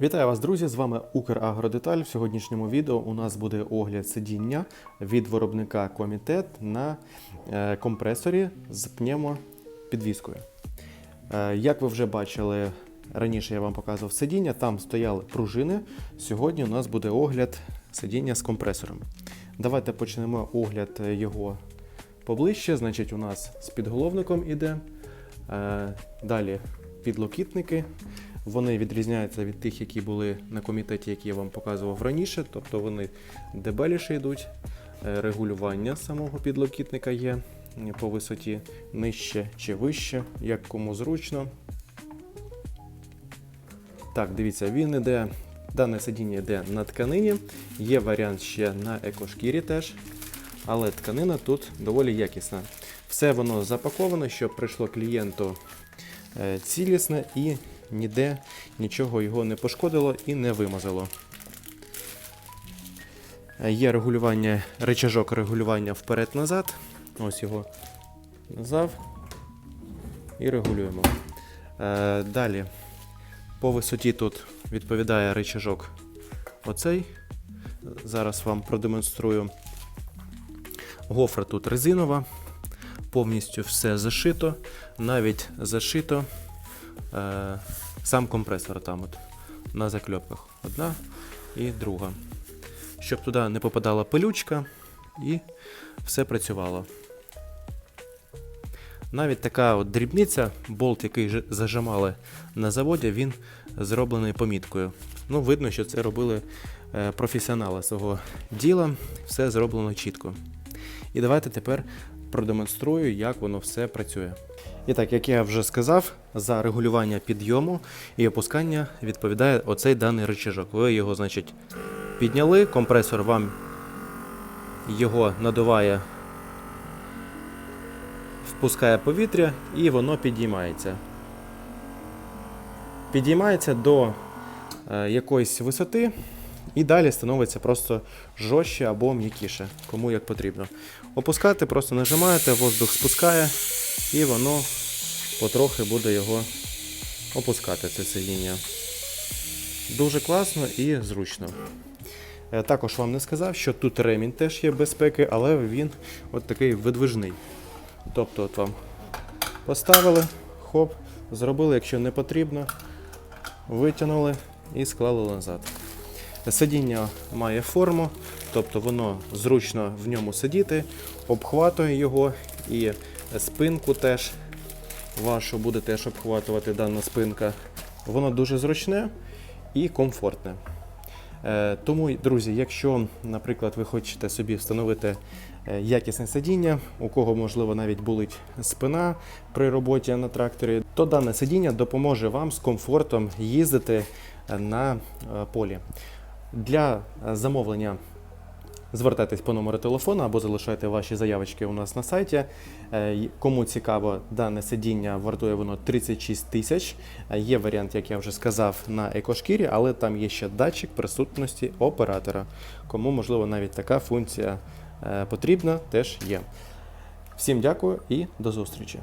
Вітаю вас, друзі! З вами Украгродеталь. В сьогоднішньому відео у нас буде огляд сидіння від виробника Комітет на е, компресорі з пневмопідвіскою. Е, Як ви вже бачили, раніше я вам показував сидіння, там стояли пружини. Сьогодні у нас буде огляд сидіння з компресором. Давайте почнемо огляд його поближче. Значить, у нас з підголовником іде. Е, Далі підлокітники. Вони відрізняються від тих, які були на комітеті, які я вам показував раніше. Тобто вони дебеліше йдуть. Е, Регулювання самого підлокітника є по висоті нижче чи вище, як кому зручно. Так, дивіться, він іде. Дане сидіння йде на тканині. Є варіант ще на екошкірі теж. Але тканина тут доволі якісна. Все воно запаковано, щоб прийшло клієнту е, цілісне і ніде нічого його не пошкодило і не вимазало. Е, Є регулювання, речажок регулювання вперед-назад. Ось його назад і регулюємо. Е, Далі по висоті тут відповідає речажок оцей. Зараз вам продемонструю. Гофра тут резинова, повністю все зашито, навіть зашито е, сам компресор там от, на закльопках. Одна і друга. Щоб туди не попадала пилючка і все працювало. Навіть така от дрібниця, болт, який зажимали на заводі, він зроблений поміткою. Ну, видно, що це робили е, професіонали свого діла, все зроблено чітко. І давайте тепер продемонструю, як воно все працює. І так, як я вже сказав, за регулювання підйому і опускання відповідає оцей даний рычажок. Ви його, значить, підняли, компресор вам його надуває, впускає повітря і воно підіймається. Підіймається до е, якоїсь висоти, і далі становиться просто жорстче або м'якіше, кому як потрібно. Опускати, просто нажимаєте, воздух спускає, і воно потрохи буде його опускати, це сидіння. Дуже класно і зручно. Е, Також вам не сказав, що тут ремінь теж є безпеки, але він от такий видвижний. Тобто от вам поставили, хоп, зробили, якщо не потрібно, витягнули і склали назад. Сидіння має форму, тобто воно зручно в ньому сидіти, обхватує його і спинку теж вашу буде теж обхватувати дана спинка. Воно дуже зручне і комфортне. Е, Тому, друзі, якщо, наприклад, ви хочете собі встановити е, якісне сидіння, у кого можливо навіть болить спина при роботі на тракторі, то дане сидіння допоможе вам з комфортом їздити на е, полі. Для е, замовлення звертайтесь по номеру телефону або залишайте ваші заявочки у нас на сайті. Е, Кому цікаво, дане сидіння вартує воно 36 тисяч. Е, Є варіант, як я вже сказав, на екошкірі, але там є ще датчик присутності оператора. Кому можливо навіть така функція потрібна, теж є. Всім дякую і до зустрічі.